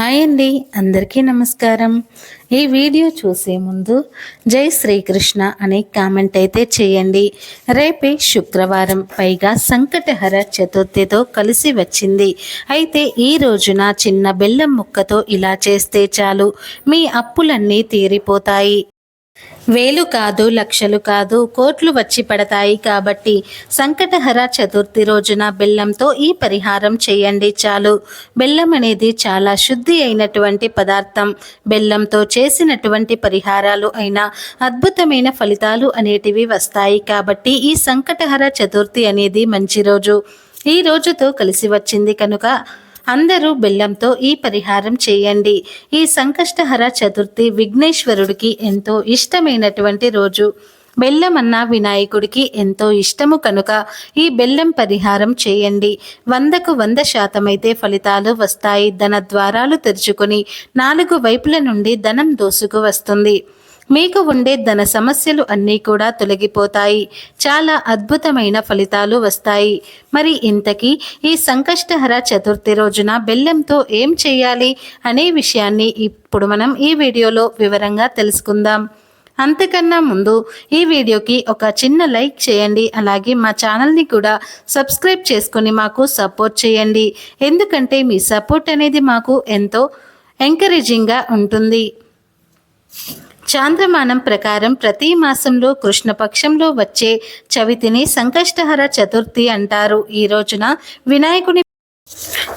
Hi అండి అందరికీ నమస్కారం. ఈ వీడియో చూసే ముందు జై శ్రీకృష్ణ అనే కామెంట్ అయితే చేయండి. రేపే శుక్రవారం పైగా సంకటహర చతుర్థితో కలిసి వచ్చింది. అయితే ఈ రోజున చిన్న బెల్లం ముక్కతో ఇలా చేస్తే చాలు. మీ అప్పులన్నీ తీరిపోతాయి. వేలు కాదు లక్షలు కాదు కోట్లు వచ్చి పడతాయి కాబట్టి సంకటహర చతుర్థి రోజున బెల్లంతో ఈ పరిహారం చేయండి చాలు. బెల్లం అనేది చాలా శుద్ధి అయినటువంటి పదార్థం. బెల్లంతో చేసినటువంటి పరిహారాలు అయినా అద్భుతమైన ఫలితాలు అనేటివి వస్తాయి కాబట్టి ఈ సంకటహర చతుర్థి అనేది మంచి రోజు. ఈ రోజుతో కలిసి వచ్చింది కనుక అందరూ బెల్లంతో ఈ పరిహారం చేయండి. ఈ సంకష్టహర చతుర్థి విఘ్నేశ్వరుడికి ఎంతో ఇష్టమైనటువంటి రోజు. బెల్లం అన్న వినాయకుడికి ఎంతో ఇష్టము కనుక ఈ బెల్లం పరిహారం చేయండి. వందకు వంద శాతం అయితే ఫలితాలు వస్తాయి. ధన ద్వారాలు తెరుచుకుని నాలుగు వైపుల నుండి ధనం దోసుకు వస్తుంది. మీకు ఉండే ధన సమస్యలు అన్నీ కూడా తొలగిపోతాయి. చాలా అద్భుతమైన ఫలితాలు వస్తాయి. మరి ఇంతకీ ఈ సంకష్టహర చతుర్థి రోజున బెల్లంతో ఏం చేయాలి అనే విషయాన్ని ఇప్పుడు మనం ఈ వీడియోలో వివరంగా తెలుసుకుందాం. అంతకన్నా ముందు ఈ వీడియోకి ఒక చిన్న లైక్ చేయండి. అలాగే మా ఛానల్ని కూడా సబ్స్క్రైబ్ చేసుకొని మాకు సపోర్ట్ చేయండి. ఎందుకంటే మీ సపోర్ట్ అనేది మాకు ఎంతో ఎంకరేజింగ్గా ఉంటుంది. చాంద్రమానం ప్రకారం ప్రతి మాసంలో కృష్ణపక్షంలో వచ్చే చవితిని సంకష్టహర చతుర్థి అంటారు. ఈ రోజున వినాయకుని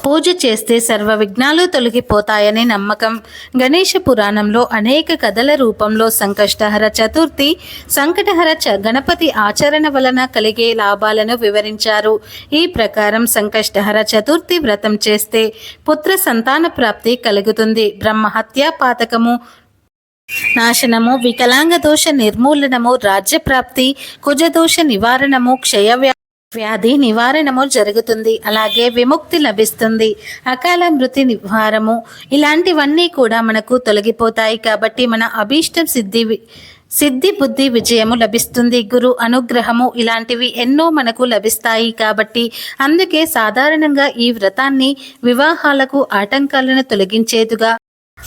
పూజ చేస్తే సర్వ విఘ్నాలు తొలగిపోతాయని నమ్మకం. గణేష పురాణంలో అనేక కథల రూపంలో సంకష్టహర చతుర్థి సంకటహర చ గణపతి ఆచరణ వలన కలిగే లాభాలను వివరించారు. ఈ ప్రకారం సంకష్టహర చతుర్థి వ్రతం చేస్తే పుత్ర సంతాన ప్రాప్తి కలుగుతుంది. బ్రహ్మహత్యా పాతకము నాశనము వికలాంగ దోష నిర్మూలనము రాజ్యప్రాప్తి కుజదోష నివారణము క్షయ వ్యాధి నివారణము జరుగుతుంది. అలాగే విముక్తి లభిస్తుంది. అకాల మృతి నివారము. ఇలాంటివన్నీ కూడా మనకు తొలగిపోతాయి. కాబట్టి మన అభీష్టం సిద్ధి సిద్ధి బుద్ధి విజయము లభిస్తుంది. గురు అనుగ్రహము ఇలాంటివి ఎన్నో మనకు లభిస్తాయి. కాబట్టి అందుకే సాధారణంగా ఈ వ్రతాన్ని వివాహాలకు ఆటంకాలను తొలగించేదుగా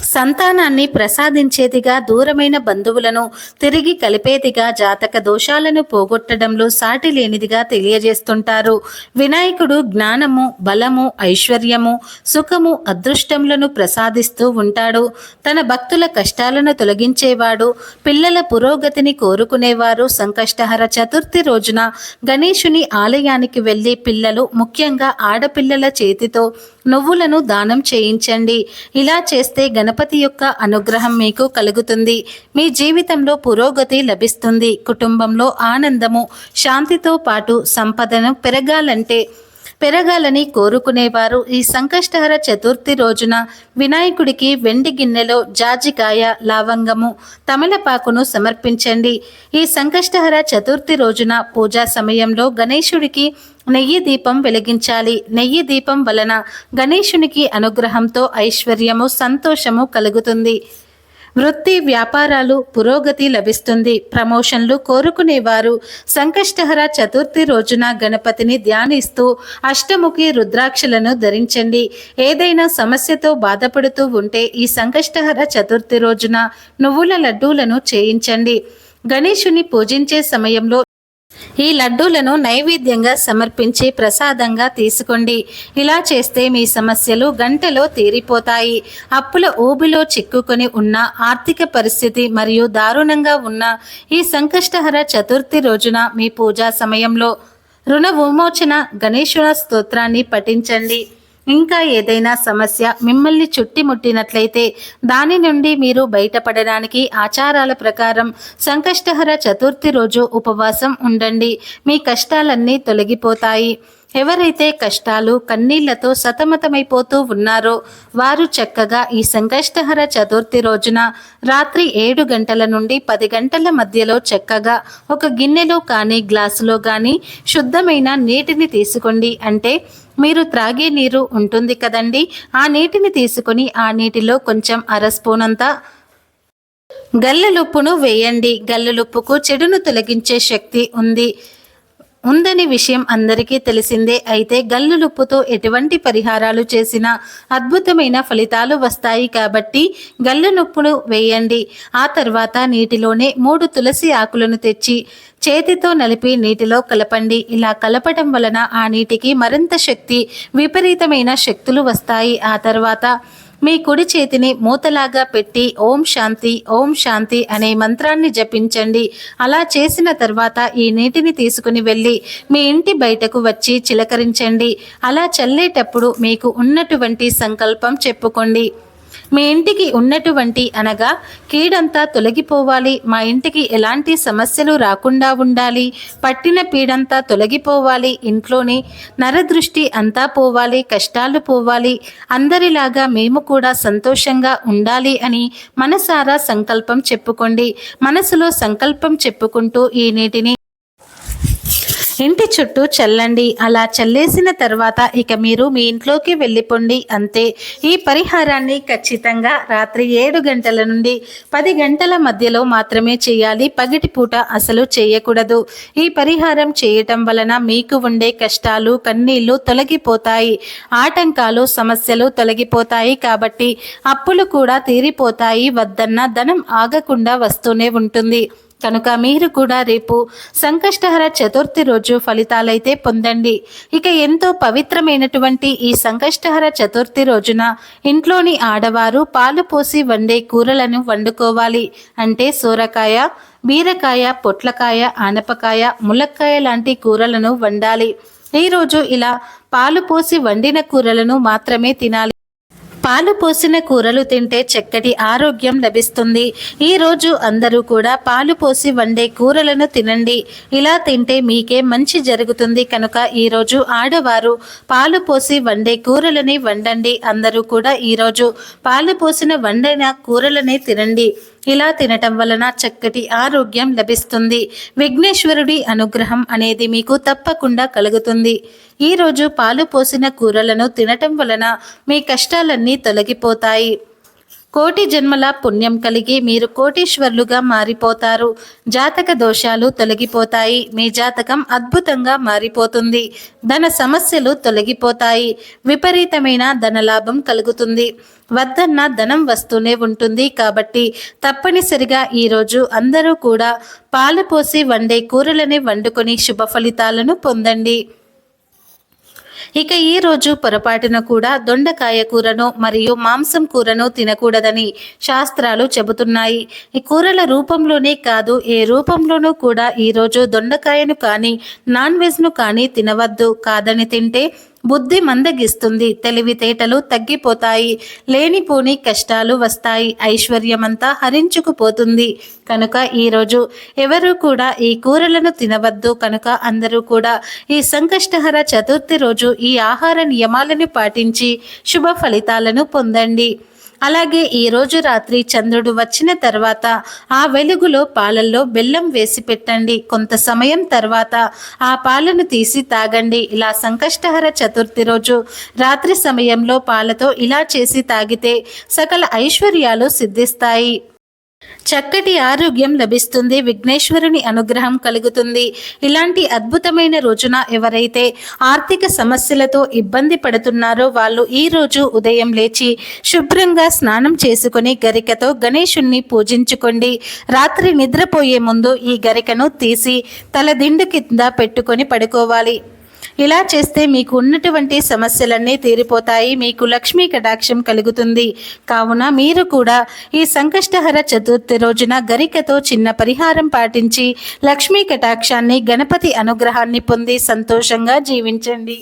సంతానాన్ని ప్రసాదించేదిగా దూరమైన బంధువులను తిరిగి కలిపేదిగా జాతక దోషాలను పోగొట్టడంలో సాటి లేనిదిగా తెలియజేస్తుంటారు. వినాయకుడు జ్ఞానము బలము ఐశ్వర్యము సుఖము అదృష్టములను ప్రసాదిస్తూ ఉంటాడు. తన భక్తుల కష్టాలను తొలగించేవాడు పిల్లల పురోగతిని కోరుకునేవారు. సంకష్టహర చతుర్థి రోజున గణేశుని ఆలయానికి వెళ్ళి పిల్లలు ముఖ్యంగా ఆడపిల్లల చేతితో నువ్వులను దానం చేయించండి. ఇలా చేస్తే గణపతి యొక్క అనుగ్రహం మీకు కలుగుతుంది. మీ జీవితంలో పురోగతి లభిస్తుంది. కుటుంబంలో ఆనందము శాంతితో పాటు సంపదను పెరగాలంటే పెరగాలని కోరుకునేవారు. ఈ సంకష్టహర చతుర్థి రోజున వినాయకుడికి వెండి గిన్నెలో జాజికాయ లావంగము తమలపాకును సమర్పించండి. ఈ సంకష్టహర చతుర్థి రోజున పూజా సమయంలో గణేశుడికి నెయ్యి దీపం వెలిగించాలి. నెయ్యి దీపం వలన గణేశునికి అనుగ్రహంతో ఐశ్వర్యము సంతోషము కలుగుతుంది. వృత్తి వ్యాపారాలు పురోగతి లభిస్తుంది. ప్రమోషన్లు కోరుకునేవారు. సంకష్టహర చతుర్థి రోజున గణపతిని ధ్యానిస్తూ అష్టముఖి రుద్రాక్షలను ధరించండి. ఏదైనా సమస్యతో బాధపడుతూ ఉంటే ఈ సంకష్టహర చతుర్థి రోజున నువ్వుల లడ్డూలను చేయించండి. గణేశుని పూజించే సమయంలో ఈ లడ్డూలను నైవేద్యంగా సమర్పించి ప్రసాదంగా తీసుకోండి. ఇలా చేస్తే మీ సమస్యలు గంటలో తీరిపోతాయి. అప్పుల ఊబిలో చిక్కుకొని ఉన్న ఆర్థిక పరిస్థితి మరియు దారుణంగా ఉన్న ఈ సంకష్టహర చతుర్థి రోజున మీ పూజా సమయంలో రుణ విమోచన గణేశుల స్తోత్రాన్ని పఠించండి. ఇంకా ఏదైనా సమస్య మిమ్మల్ని చుట్టిముట్టినట్లయితే దాని నుండి మీరు బయటపడడానికి ఆచారాల ప్రకారం సంకష్టహర చతుర్థి రోజు ఉపవాసం ఉండండి. మీ కష్టాలన్నీ తొలగిపోతాయి. ఎవరైతే కష్టాలు కన్నీళ్ళతో సతమతమైపోతూ ఉన్నారో వారు చక్కగా ఈ సంకష్టహర చతుర్థి రోజున రాత్రి ఏడు గంటల నుండి పది గంటల మధ్యలో చక్కగా ఒక గిన్నెలో కానీ గ్లాసులో కానీ శుద్ధమైన నీటిని తీసుకోండి. అంటే మీరు త్రాగే నీరు ఉంటుంది కదండి. ఆ నీటిని తీసుకుని ఆ నీటిలో కొంచెం అర స్పూన్ అంతా గల్లలుప్పును వేయండి గల్లలుప్పుకు చెడును తొలగించే శక్తి ఉంది. ఉందని విషయం అందరికీ తెలిసిందే. అయితే గల్లులుప్పుతో ఎటువంటి పరిహారాలు చేసినా అద్భుతమైన ఫలితాలు వస్తాయి కాబట్టి గల్లు నొప్పును వేయండి. ఆ తర్వాత నీటిలోనే మూడు తులసి ఆకులను తెచ్చి చేతితో నలిపి నీటిలో కలపండి. ఇలా కలపడం వలన ఆ నీటికి మరింత శక్తి విపరీతమైన శక్తులు వస్తాయి. ఆ తర్వాత మీ కుడి చేతిని మూతలాగా పెట్టి ఓం శాంతి ఓం శాంతి అనే మంత్రాన్ని జపించండి. అలా చేసిన తర్వాత ఈ నీటిని తీసుకుని వెళ్ళి మీ ఇంటి బయటకు వచ్చి చిలకరించండి. అలా చల్లేటప్పుడు మీకు ఉన్నటువంటి సంకల్పం చెప్పుకోండి. మీ ఇంటికి ఉన్నటువంటి అనగా కీడంతా తొలగిపోవాలి. మా ఇంటికి ఎలాంటి సమస్యలు రాకుండా ఉండాలి. పట్టిన పీడంతా తొలగిపోవాలి. ఇంట్లోని నరదృష్టి అంతా పోవాలి. కష్టాలు పోవాలి. అందరిలాగా మేము కూడా సంతోషంగా ఉండాలి అని మనసారా సంకల్పం చెప్పుకోండి. మనసులో సంకల్పం చెప్పుకుంటూ ఈ నీటిని ఇంటి చుట్టూ చల్లండి. అలా చల్లేసిన తర్వాత ఇక మీరు మీ ఇంట్లోకి వెళ్ళిపోండి అంతే. ఈ పరిహారాన్ని ఖచ్చితంగా రాత్రి ఏడు గంటల నుండి పది గంటల మధ్యలో మాత్రమే చేయాలి. పగటి పూట అసలు చేయకూడదు. ఈ పరిహారం చేయటం వలన మీకు ఉండే కష్టాలు కన్నీళ్ళు తొలగిపోతాయి. ఆటంకాలు సమస్యలు తొలగిపోతాయి కాబట్టి అప్పులు కూడా తీరిపోతాయి. వద్దన్న ధనం ఆగకుండా వస్తూనే ఉంటుంది. కనుక మీరు కూడా రేపు సంకష్టహర చతుర్థి రోజు ఫలితాలైతే పొందండి. ఇక ఎంతో పవిత్రమైనటువంటి ఈ సంకష్టహర చతుర్థి రోజున ఇంట్లోని ఆడవారు పాలు పోసి వండే కూరలను వండుకోవాలి. అంటే సూరకాయ బీరకాయ పొట్లకాయ ఆనపకాయ ములక్కాయ లాంటి కూరలను వండాలి. ఈరోజు ఇలా పాలు పోసి వండిన కూరలను మాత్రమే తినాలి. పాలు పోసిన కూరలు తింటే చక్కటి ఆరోగ్యం లభిస్తుంది. ఈ రోజు అందరూ కూడా పాలు పోసి వండే కూరలను తినండి. ఇలా తింటే మీకే మంచి జరుగుతుంది కనుక ఈ రోజు ఆడవారు పాలు పోసి వండే కూరలని వండండి. అందరూ కూడా ఈరోజు పాలు పోసిన వండిన కూరలనే తినండి. ఇలా తినటం వలన చక్కటి ఆరోగ్యం లభిస్తుంది. విఘ్నేశ్వరుడి అనుగ్రహం అనేది మీకు తప్పకుండా కలుగుతుంది. ఈరోజు పాలు పోసిన కూరలను తినటం వలన మీ కష్టాలన్నీ తొలగిపోతాయి. కోటి జన్మల పుణ్యం కలిగి మీరు కోటీశ్వర్లుగా మారిపోతారు. జాతక దోషాలు తొలగిపోతాయి. మీ జాతకం అద్భుతంగా మారిపోతుంది. ధన సమస్యలు తొలగిపోతాయి. విపరీతమైన ధనలాభం కలుగుతుంది. వద్దన్న ధనం వస్తూనే ఉంటుంది. కాబట్టి తప్పనిసరిగా ఈరోజు అందరూ కూడా పాలు పోసి వండే కూరలని వండుకొని శుభ ఫలితాలను పొందండి. ఇక ఈ రోజు పొరపాటున కూడా దొండకాయ కూరను మరియు మాంసం కూరను తినకూడదని శాస్త్రాలు చెబుతున్నాయి. ఈ కూరల రూపంలోనే కాదు ఏ రూపంలోనూ కూడా ఈరోజు దొండకాయను కానీ నాన్ వెజ్ను కానీ తినవద్దు. కాదని తింటే బుద్ధి మందగిస్తుంది. తెలివితేటలు తగ్గిపోతాయి. లేనిపోని కష్టాలు వస్తాయి. ఐశ్వర్యమంతా హరించుకుపోతుంది. కనుక ఈరోజు ఎవరు కూడా ఈ కూరలను తినవద్దు. కనుక అందరూ కూడా ఈ సంకష్టహర చతుర్థి రోజు ఈ ఆహార నియమాలను పాటించి శుభ ఫలితాలను పొందండి. అలాగే ఈ రోజు రాత్రి చంద్రుడు వచ్చిన తర్వాత ఆ వెలుగులో పాలల్లో బెల్లం వేసి పెట్టండి. కొంత సమయం తర్వాత ఆ పాలను తీసి తాగండి. ఇలా సంకష్టహర చతుర్థి రోజు రాత్రి సమయంలో పాలతో ఇలా చేసి తాగితే సకల ఐశ్వర్యాలు సిద్ధిస్తాయి. చక్కటి ఆరోగ్యం లభిస్తుంది విఘ్నేశ్వరుని అనుగ్రహం కలుగుతుంది. ఇలాంటి అద్భుతమైన రోజున ఎవరైతే ఆర్థిక సమస్యలతో ఇబ్బంది పడుతున్నారో వాళ్ళు ఈ రోజు ఉదయం లేచి శుభ్రంగా స్నానం చేసుకుని గరికతో గణేశుణ్ణి పూజించుకోండి. రాత్రి నిద్రపోయే ముందు ఈ గరికను తీసి తల దిండు కింద పెట్టుకొని పడుకోవాలి. ఇలా చేస్తే మీకు ఉన్నటువంటి సమస్యలన్నీ తీరిపోతాయి మీకు లక్ష్మీ కటాక్షం కలుగుతుంది. కావున మీరు కూడా ఈ సంకష్టహర చతుర్థి రోజున గరికతో చిన్న పరిహారం పాటించి లక్ష్మీ కటాక్షాన్ని గణపతి అనుగ్రహాన్ని పొంది సంతోషంగా జీవించండి.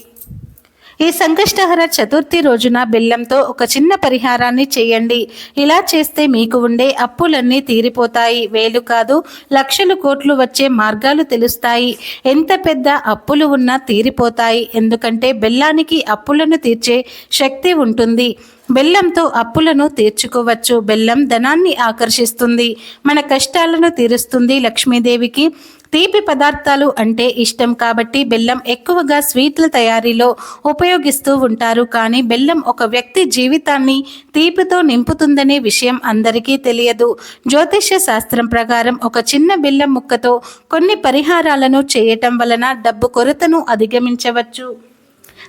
ఈ సంకష్టహర చతుర్థి రోజున బెల్లంతో ఒక చిన్న పరిహారాన్ని చేయండి. ఇలా చేస్తే మీకు ఉండే అప్పులన్నీ తీరిపోతాయి. వేలు కాదు లక్షలు కోట్లు వచ్చే మార్గాలు తెలుస్తాయి. ఎంత పెద్ద అప్పులు ఉన్నా తీరిపోతాయి. ఎందుకంటే బెల్లానికి అప్పులను తీర్చే శక్తి ఉంటుంది. బెల్లంతో అప్పులను తీర్చుకోవచ్చు. బెల్లం ధనాన్ని ఆకర్షిస్తుంది. మన కష్టాలను తీరుస్తుంది లక్ష్మీదేవికి. తీపి పదార్థాలు అంటే ఇష్టం కాబట్టి బెల్లం ఎక్కువగా స్వీట్ల తయారీలో ఉపయోగిస్తూ ఉంటారు. కానీ బెల్లం ఒక వ్యక్తి జీవితాన్ని తీపితో నింపుతుందనే విషయం అందరికీ తెలియదు. జ్యోతిష్య శాస్త్రం ప్రకారం ఒక చిన్న బెల్లం ముక్కతో కొన్ని పరిహారాలను చేయటం వలన డబ్బు కొరతను అధిగమించవచ్చు.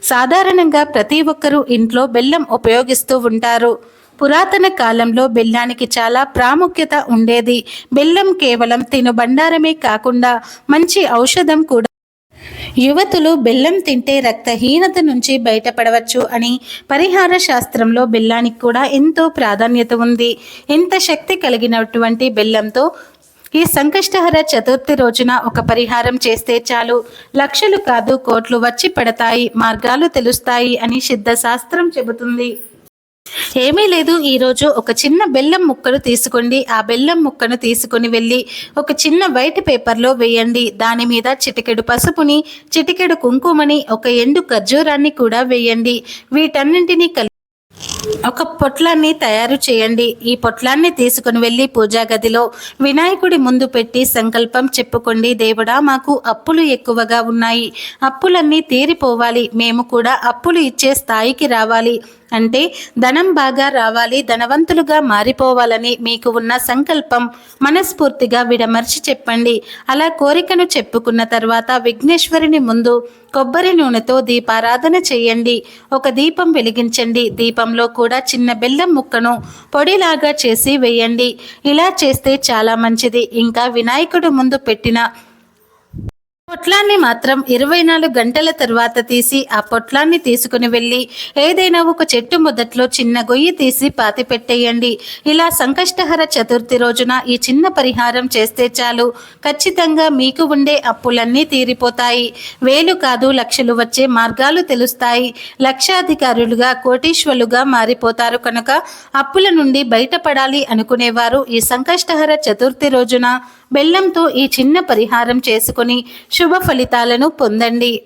సాధారణంగా ప్రతి ఒక్కరూ ఇంట్లో బెల్లం ఉపయోగిస్తూ ఉంటారు. పురాతన కాలంలో బెల్లానికి చాలా ప్రాముఖ్యత ఉండేది. బెల్లం కేవలం తినుబండారమే కాకుండా మంచి ఔషధం కూడా. యువతులు బెల్లం తింటే రక్తహీనత నుంచి బయటపడవచ్చు అని పరిహార శాస్త్రంలో బెల్లానికి కూడా ఎంతో ప్రాధాన్యత ఉంది. ఎంత శక్తి కలిగినటువంటి బెల్లంతో ఈ సంకష్టహర చతుర్థి రోజున ఒక పరిహారం చేస్తే చాలు. లక్షలు కాదు కోట్లు వచ్చి పడతాయి మార్గాలు తెలుస్తాయి అని సిద్ధ శాస్త్రం చెబుతుంది. ఏమీ లేదు. ఈరోజు ఒక చిన్న బెల్లం ముక్కను తీసుకోండి. ఆ బెల్లం ముక్కను తీసుకొని వెళ్ళి ఒక చిన్న వైట్ పేపర్లో వేయండి. దాని మీద చిటికెడు పసుపుని చిటికెడు కుంకుమని ఒక ఎండు ఖర్జూరాన్ని కూడా వేయండి. వీటన్నింటినీ కలిపి ఒక పొట్లాన్ని తయారు చేయండి. ఈ పొట్లాన్ని తీసుకుని వెళ్ళి పూజా గదిలో వినాయకుడి ముందు పెట్టి సంకల్పం చెప్పుకోండి. దేవుడా మాకు అప్పులు ఎక్కువగా ఉన్నాయి. అప్పులన్నీ తీరిపోవాలి. మేము కూడా అప్పులు ఇచ్చే స్థాయికి రావాలి. అంటే ధనం బాగా రావాలి ధనవంతులుగా మారిపోవాలని మీకు ఉన్న సంకల్పం మనస్ఫూర్తిగా విడమర్చి చెప్పండి. అలా కోరికను చెప్పుకున్న తర్వాత విఘ్నేశ్వరుని ముందు కొబ్బరి నూనెతో దీపారాధన చేయండి. ఒక దీపం వెలిగించండి. దీపంలో కూడా చిన్న బెల్లం ముక్కను పొడిలాగా చేసి వేయండి. ఇలా చేస్తే చాలా మంచిది. ఇంకా వినాయకుడు ముందు పెట్టిన పొట్లాన్ని మాత్రం ఇరవై నాలుగు గంటల తర్వాత తీసి ఆ పొట్లాన్ని తీసుకుని వెళ్ళి ఏదైనా ఒక చెట్టు మొదట్లో చిన్న గొయ్యి తీసి పాతి పెట్టేయండి. ఇలా సంకష్టహర చతుర్థి రోజున ఈ చిన్న పరిహారం చేస్తే చాలు. ఖచ్చితంగా మీకు ఉండే అప్పులన్నీ తీరిపోతాయి. వేలు కాదు లక్షలు వచ్చే మార్గాలు తెలుస్తాయి. లక్షాధికారులుగా కోటీశ్వరులుగా మారిపోతారు కనుక అప్పుల నుండి బయటపడాలి అనుకునేవారు ఈ సంకష్టహర చతుర్థి రోజున. బెల్లంతో ఈ చిన్న పరిహారం చేసుకుని శుభ ఫలితాలను పొందండి.